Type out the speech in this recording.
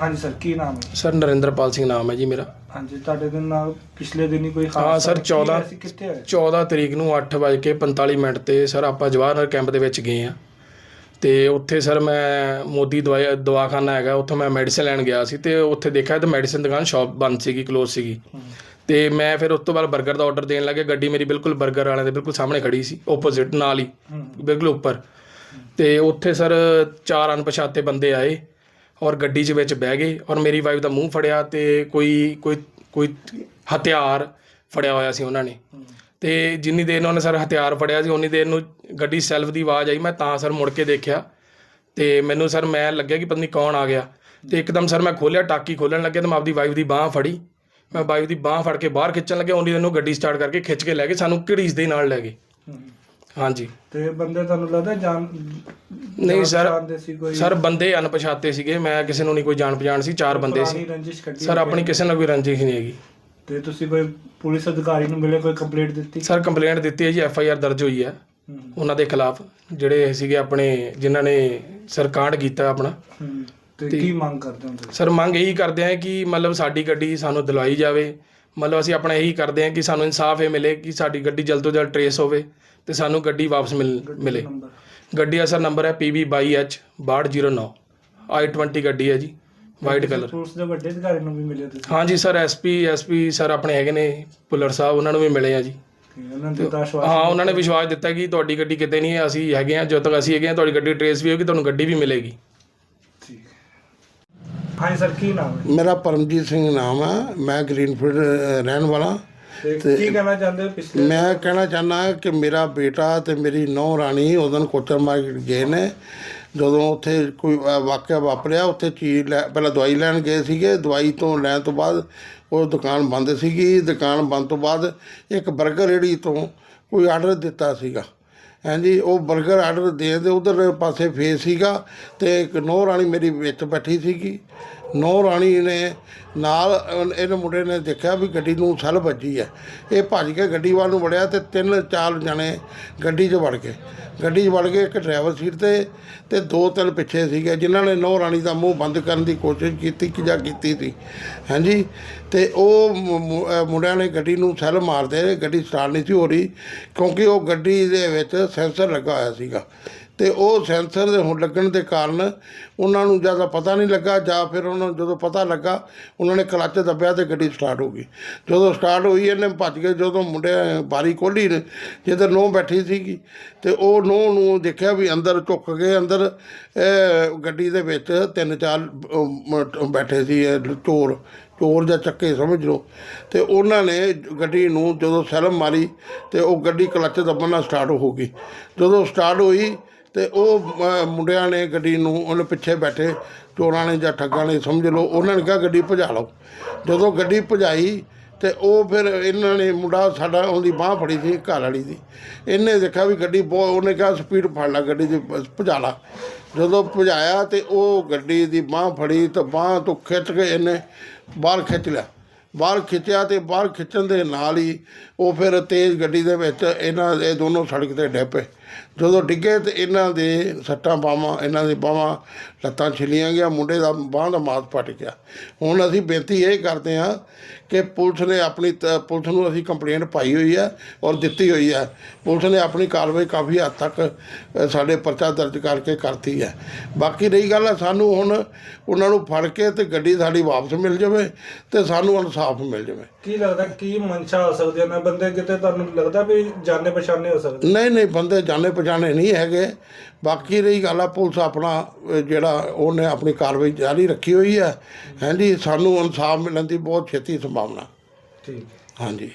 ਹਾਂਜੀ ਸਰ ਕੀ ਨਾਮ ਹੈ ਸਰ ਨਰਿੰਦਰਪਾਲ ਸਿੰਘ ਨਾਮ ਹੈ ਜੀ ਮੇਰਾ। ਹਾਂਜੀ ਤੁਹਾਡੇ ਦਿਨ ਨਾਲ ਪਿਛਲੇ ਦਿਨ ਹੀ ਕੋਈ ਹਾਂ ਸਰ 14 ਕਿੱਥੇ ਹੋਇਆ 14 ਤਰੀਕ ਨੂੰ 8:45 ਮਿੰਟ ਤੇ ਸਰ ਆਪਾਂ ਜਵਾਹਰ ਕੈਂਪ ਦੇ ਵਿੱਚ ਗਏ ਆ ਤੇ ਉੱਥੇ ਸਰ ਮੈਂ ਮੋਦੀ ਦਵਾਈ ਦਵਾਖਾਨਾ ਹੈਗਾ ਉੱਥੋਂ ਮੈਂ ਮੈਡੀਸਨ ਲੈਣ ਗਿਆ ਸੀ ਤੇ ਉੱਥੇ ਦੇਖਿਆ ਤੇ ਮੈਡੀਸਨ ਦੁਕਾਨ ਸ਼ਾਪ ਬੰਦ ਸੀਗੀ ক্লোਜ਼ ਸੀਗੀ। ਤੇ ਮੈਂ ਫਿਰ ਉਸ ਤੋਂ ਬਾਅਦ 버ਗਰ ਦਾ ਆਰਡਰ ਦੇਣ ਲੱਗੇ ਗੱਡੀ ਮੇਰੀ ਬਿਲਕੁਲ 버ਗਰ ਵਾਲਿਆਂ ਦੇ ਬਿਲਕੁਲ ਸਾਹਮਣੇ ਖੜੀ ਸੀ ਆਪੋਜ਼ਿਟ ਨਾਲ ਹੀ। ਬਿਲਕੁਲ ਉੱਪਰ। ਤੇ ਉੱਥੇ ਸਰ ਚਾਰ ਅਣਪਛਾਤੇ ਬੰਦੇ ਆਏ। ਔਰ ਗੱਡੀ 'ਚ ਵਿੱਚ ਬਹਿ ਗਏ ਔਰ ਮੇਰੀ ਵਾਈਫ ਦਾ ਮੂੰਹ ਫੜਿਆ ਤੇ ਕੋਈ ਕੋਈ ਕੋਈ ਹਥਿਆਰ ਫੜਿਆ ਹੋਇਆ ਸੀ ਉਹਨਾਂ ਨੇ। ਹੂੰ। ਤੇ ਜਿੰਨੀ ਦੇਰ ਨੂੰ ਉਹਨੇ ਸਰ ਹਥਿਆਰ ਫੜਿਆ ਸੀ ਉਨੀ ਦੇਰ ਨੂੰ ਗੱਡੀ ਸੈਲਫ ਦੀ ਆਵਾਜ਼ ਆਈ, ਮੈਂ ਤਾਂ ਸਰ ਮੁੜ ਕੇ ਦੇਖਿਆ। ਤੇ ਮੈਨੂੰ ਸਰ ਮੈਂ ਲੱਗਿਆ ਕਿ ਪਤਾ ਨਹੀਂ ਕੌਣ ਆ ਗਿਆ। ਤੇ ਇੱਕਦਮ ਸਰ ਮੈਂ ਖੋਲਿਆ ਟਾਕੀ ਖੋਲਣ ਲੱਗਿਆ ਤੇ ਮੈਂ ਆਪਦੀ ਵਾਈਫ ਦੀ ਬਾਹ ਫੜੀ। ਮੈਂ ਵਾਈਫ ਦੀ ਬਾਹ ਫੜ ਕੇ ਬਾਹਰ ਖਿੱਚਣ ਲੱਗਿਆ ਉਨੀ ਦੇਰ ਨੂੰ ਗੱਡੀ ਸਟਾਰਟ ਕਰਕੇ ਖਿੱਚ ਕੇ ਲੈ ਗਏ, ਸਾਨੂੰ ਘੜੀਸ ਦੇ ਨਾਲ ਲੈ ਗਏ। ਹਾਂਜੀ। ਤੇ ਬੰਦੇ ਤੁਹਾਨੂੰ ਲੱਗਦਾ ਜਾਣ ਨਹੀਂ ਸਰ ਜਾਣਦੇ ਸੀ ਕੋਈ? ਸਰ ਬੰਦੇ ਅਣਪਛਾਤੇ ਸੀਗੇ। ਮੈਂ ਕਿਸੇ ਨੂੰ ਨਹੀਂ ਕੋਈ ਜਾਣ ਪਛਾਣ ਸੀ ਚਾਰ ਬੰਦੇ ਸੀ। ਪੁਰਾਣੀ ਰੰਜਿਸ਼ ਕੱਢੀ ਸਰ ਆਪਣੀ ਕਿਸੇ ਨਾਲ ਕੋਈ ਰੰਜਿਸ਼ ਨਹੀਂ ਹੈਗੀ। ਤੇ ਤੁਸੀਂ ਕੋਈ ਪੁਲਿਸ ਅਧਿਕਾਰੀ ਨੂੰ ਮਿਲੇ ਕੋਈ ਕੰਪਲੇਂਟ ਦਿੱਤੀ? ਸਰ ਕੰਪਲੇਂਟ ਦਿੱਤੀ ਹੈ ਜੀ ਐਫ ਆਈ ਆਰ ਦਰਜ ਹੋਈ ਹੈ। ਹੂੰ। ਉਹਨਾਂ ਦੇ ਖਿਲਾਫ ਜਿਹੜੇ ਸੀਗੇ ਆਪਣੇ ਜਿਨ੍ਹਾਂ ਨੇ ਸਰ ਕਾਂਡ ਕੀਤਾ ਆਪਣਾ। ਹੂੰ। ਤੇ ਕੀ ਮੰਗ ਕਰਦੇ ਹੋ ਤੁਸੀਂ? ਸਰ ਮੰਗ ਇਹੀ ਕਰਦੇ ਆ ਕਿ ਮਤਲਬ ਸਾਡੀ ਗੱਡੀ ਸਾਨੂੰ ਦਿਲਵਾਈ ਜਾਵੇ। ਮਤਲਬ ਅਸੀਂ ਆਪਣਾ ਇਹੀ ਕਰਦੇ ਆ ਕਿ ਸਾਨੂੰ ਇਨਸਾਫ ਇਹ ਮਿਲੇ ਕਿ ਸਾਡੀ ਗੱਡੀ ਜਲਦ ਤੋਂ ਜਲਦ ਟਰੇਸ ਹੋਵੇ ਤੇ ਸਾਨੂੰ ਗੱਡੀ ਵਾਪਸ ਮਿਲ ਮਿਲੇ। ਗੱਡੀ ਦਾ ਸਰ ਨੰਬਰ ਹੈ PB22H 6209 i20 ਗੱਡੀ ਹੈ ਜੀ ਵਾਈਟ ਕਲਰ। ਪੁਲਿਸ ਦੇ ਵੱਡੇ ਅਧਿਕਾਰੀ ਨੂੰ ਵੀ ਮਿਲੇ ਤੁਸੀਂ? ਹਾਂਜੀ ਸਰ ਐਸਪੀ ਐਸਪੀ ਸਰ ਆਪਣੇ ਹੈਗੇ ਨੇ ਪੁੱਲਰ ਸਾਹਿਬ ਉਹਨਾਂ ਨੂੰ ਵੀ ਮਿਲੇ ਆ ਜੀ। ਉਹਨਾਂ ਨੇ ਹਾਂ ਉਹਨਾਂ ਨੇ ਵਿਸ਼ਵਾਸ ਦਿੱਤਾ ਕਿ ਤੁਹਾਡੀ ਗੱਡੀ ਕਿਤੇ ਨਹੀਂ ਹੈ ਅਸੀਂ ਹੈਗੇ ਆ ਜਦੋਂ ਤੱਕ ਅਸੀਂ ਹੈਗੇ ਆ ਤੁਹਾਡੀ ਗੱਡੀ ਟਰੇਸ ਵੀ ਹੋਗੀ ਤੁਹਾਨੂੰ ਗੱਡੀ ਵੀ ਮਿਲੇਗੀ। ਹੈ। ਹਾਂਜੀ ਸਰ ਕੀ ਨਾਮ ਹੈ? ਮੇਰਾ ਪਰਮਜੀਤ ਸਿੰਘ ਨਾਮ ਹੈ ਮੈਂ ਗ੍ਰੀਨਫੀਲਡ ਰਹਿਣ ਵਾਲਾ। ਤੇ ਕੀ ਕਹਿਣਾ ਚਾਹੁੰਦੇ ਹੋ ਪਿਛਲੇ? ਮੈਂ ਕਹਿਣਾ ਚਾਹੁੰਦਾ ਕਿ ਮੇਰਾ ਬੇਟਾ ਤੇ ਮੇਰੀ ਨੌਂ ਰਾਣੀ ਉਦੋਂ ਕੋਚਰ ਮਾਰਕੀਟ ਗਏ ਨੇ। ਜਦੋਂ ਉੱਥੇ ਕੋਈ ਵਾਕਿਆ ਵਾਪਰਿਆ ਉੱਥੇ ਚੀਜ਼ ਲੈ ਪਹਿਲਾਂ ਦਵਾਈ ਲੈਣ ਗਏ ਸੀਗੇ। ਦਵਾਈ ਤੋਂ ਲੈਣ ਤੋਂ ਬਾਅਦ ਉਹ ਦੁਕਾਨ ਬੰਦ ਸੀਗੀ। ਦੁਕਾਨ ਬੰਦ ਤੋਂ ਬਾਅਦ ਇੱਕ 버ਗਰ ਰੇੜੀ ਤੋਂ ਕੋਈ ਆਰਡਰ ਦਿੱਤਾ ਸੀਗਾ। ਹਾਂਜੀ, ਉਹ 버ਗਰ ਆਰਡਰ ਦੇ ਦੇ ਉਧਰ ਪਾਸੇ ਫੇਸ ਸੀਗਾ ਤੇ ਇੱਕ ਨੌ ਰਾਣੀ ਮੇਰੀ ਵਿੱਚ ਬੈਠੀ ਸੀਗੀ। ਨੌ ਰਾਣੀ ਨੇ ਨਾਲ ਅਹ ਇਹਨੇ ਮੁੰਡੇ ਨੇ ਦੇਖਿਆ ਵੀ ਗੱਡੀ ਨੂੰ ਸੱਲ ਵੱਜੀ ਹੈ। ਇਹ ਭੱਜ ਕੇ ਗੱਡੀ ਵੱਲ ਨੂੰ ਵੜਿਆ ਤੇ ਤਿੰਨ ਚਾਰ ਜਣੇ ਗੱਡੀ 'ਚ ਵੜ ਗਏ। ਗੱਡੀ 'ਚ ਵੜ ਕੇ ਇੱਕ ਡਰਾਈਵਰ ਸੀਟ ਤੇ ਤੇ ਦੋ ਤਿੰਨ ਪਿੱਛੇ ਸੀਗੇ, ਜਿਨ੍ਹਾਂ ਨੇ ਨੌ ਰਾਣੀ ਦਾ ਮੂੰਹ ਬੰਦ ਕਰਨ ਦੀ ਕੋਸ਼ਿਸ਼ ਕੀਤੀ ਕਿ ਜਾਂ ਕੀਤੀ ਸੀ। ਹਾਂਜੀ? ਤੇ ਉਹ ਮੁੰਡਿਆਂ ਨੇ ਗੱਡੀ ਨੂੰ ਸੈੱਲ ਮਾਰਦੇ, ਗੱਡੀ ਸਟਾਰਟ ਨਹੀਂ ਸੀ ਹੋ ਰਹੀ, ਕਿਉਂਕਿ ਉਹ ਗੱਡੀ ਦੇ ਵਿੱਚ ਸੈਂਸਰ ਲੱਗਾ ਹੋਇਆ ਸੀਗਾ। ਤੇ ਉਹ ਸੈਂਸਰ ਦੇ ਹੁਣ ਲੱਗਣ ਦੇ ਕਾਰਨ ਉਹਨਾਂ ਨੂੰ ਜ਼ਿਆਦਾ ਪਤਾ ਨਹੀਂ ਲੱਗਾ, ਜਾਂ ਫਿਰ ਉਹਨਾਂ ਨੂੰ ਜਦੋਂ ਪਤਾ ਲੱਗਾ, ਉਹਨਾਂ ਨੇ ਕਲੱਚ ਦੱਬਿਆ ਤੇ ਗੱਡੀ ਸਟਾਰਟ ਹੋ ਗਈ। ਜਦੋਂ ਸਟਾਰਟ ਹੋਈ, ਇਹਨੇ ਭੱਜ ਕੇ ਜਦੋਂ ਮੁੰਡੇ ਬਾਰੀ ਖੋਲੀ ਨੇ, ਜਿੱਧਰ ਨੋ ਬੈਠੀ ਸੀਗੀ, ਤੇ ਉਹ ਨੋ ਨੂੰ ਦੇਖਿਆ ਵੀ ਅੰਦਰ ਝੁੱਕ ਕੇ ਅੰਦਰ ਗੱਡੀ ਦੇ ਵਿੱਚ ਤਿੰਨ ਚਾਰ ਬੈਠੇ ਸੀ ਚੋਰ ਚੋਰ ਜਾਂ ਚੱਕੇ, ਸਮਝ ਲਓ। ਤੇ ਉਹਨਾਂ ਨੇ ਗੱਡੀ ਨੂੰ ਜਦੋਂ ਸੈਲਮ ਮਾਰੀ, ਤੇ ਉਹ ਗੱਡੀ ਕਲੱਚ ਦੱਬਣਾ ਸਟਾਰਟ ਹੋ ਗਈ। ਜਦੋਂ ਸਟਾਰਟ ਹੋਈ ਤੇ ਉਹ ਮੁੰਡਿਆਂ ਨੇ ਗੱਡੀ ਨੂੰ ਉਹਨੇ ਪਿੱਛੇ ਬੈਠੇ, ਚੋਰਾਂ ਨੇ ਜਾਂ ਠੱਗਾਂ ਨੇ, ਸਮਝ ਲਓ, ਉਹਨਾਂ ਨੇ ਕਿਹਾ ਗੱਡੀ ਭਜਾ ਲਓ। ਜਦੋਂ ਗੱਡੀ ਭਜਾਈ ਤੇ ਉਹ ਫਿਰ ਇਹਨਾਂ ਨੇ ਮੁੰਡਾ ਸਾਡਾ ਉਹਦੀ ਬਾਹ ਫੜੀ ਸੀ, ਘਰ ਵਾਲੀ ਦੀ। ਇਹਨੇ ਦੇਖਿਆ ਵੀ ਗੱਡੀ ਬਹੁਤ, ਉਹਨੇ ਕਿਹਾ ਸਪੀਡ ਫੜ ਲਾ, ਗੱਡੀ ਦੀ ਭਜਾ ਲਾ। ਜਦੋਂ ਭਜਾਇਆ ਤੇ ਉਹ ਗੱਡੀ ਦੀ ਬਾਹ ਫੜੀ ਤਾਂ ਬਾਹ ਤੋਂ ਖਿੱਚ ਕੇ ਇਹਨੇ ਬਾਹਰ ਖਿੱਚ ਲਿਆ। ਬਾਹਰ ਖਿੱਚਿਆ ਤੇ ਬਾਹਰ ਖਿੱਚਣ ਦੇ ਨਾਲ ਹੀ ਉਹ ਫਿਰ ਤੇਜ਼ ਗੱਡੀ ਦੇ ਵਿੱਚ ਇਹਨਾਂ ਇਹ ਦੋਨੋਂ ਸੜਕ ਤੇ ਡਿੱਗ ਜਦੋਂ ਡਿੱਗੇ ਤੇ ਇਹਨਾਂ ਦੇ ਸੱਟਾਂ ਬਾਹਾਂ, ਇਹਨਾਂ ਦੇ ਬਾਹਾਂ ਲੱਤਾਂ ਛਿਲੀਆਂ ਗਿਆ ਮੁੰਡੇ ਦਾ ਬਾਹ ਦਾ ਮਾਸ ਪਟ ਗਿਆ। ਹੁਣ ਅਸੀਂ ਬੇਨਤੀ ਇਹ ਕਰਦੇ ਹਾਂ ਕਿ ਪੁਲਿਸ ਨੇ ਆਪਣੀ ਤ- ਪੁਲਿਸ ਨੂੰ ਅਸੀਂ ਕੰਪਲੇਂਟ ਪਾਈ ਹੋਈ ਹੈ ਔਰ ਦਿੱਤੀ ਹੋਈ ਹੈ। ਪੁਲਿਸ ਨੇ ਆਪਣੀ ਕਾਰਵਾਈ ਕਾਫੀ ਹੱਦ ਤੱਕ ਸਾਡੇ ਪਰਚਾ ਦਰਜ ਕਰਕੇ ਕਰਤੀ ਹੈ। ਬਾਕੀ ਰਹੀ ਗੱਲ ਹੈ ਸਾਨੂੰ ਹੁਣ ਉਹਨਾਂ ਨੂੰ ਫੜ ਕੇ ਤੇ ਗੱਡੀ ਸਾਡੀ ਵਾਪਸ ਮਿਲ ਜਾਵੇ ਤੇ ਸਾਨੂੰ ਇਨਸਾਫ ਮਿਲ ਜਾਵੇ। ਕੀ ਲੱਗਦਾ ਕੀ ਮਨਸ਼ਾ ਹੋ ਸਕਦੀ ਹੈ? ਨਾ ਬੰਦੇ ਕਿਤੇ ਤੁਹਾਨੂੰ ਲੱਗਦਾ ਵੀ ਜਾਣੇ ਪਛਾਣੇ ਹੋ ਸਕਦੇ? ਨਹੀਂ ਨਹੀਂ ਬੰਦੇ ਜਾਣੇ ਪਛਾਣੇ ਨਹੀਂ ਹੈਗੇ। ਬਾਕੀ ਰਹੀ ਗੱਲ ਆ ਪੁਲਿਸ ਆਪਣਾ ਅਹ, ਜਿਹੜਾ ਉਹਨੇ ਆਪਣੀ ਕਾਰਵਾਈ ਜਾਰੀ ਰੱਖੀ ਹੋਈ ਹੈ ਹਾਂਜੀ ਸਾਨੂੰ ਇਨਸਾਫ ਮਿਲਣ ਦੀ ਬਹੁਤ ਛੇਤੀ ਸੰਭਾਵਨਾ। ਠੀਕ। ਹੈ ਹਾਂਜੀ।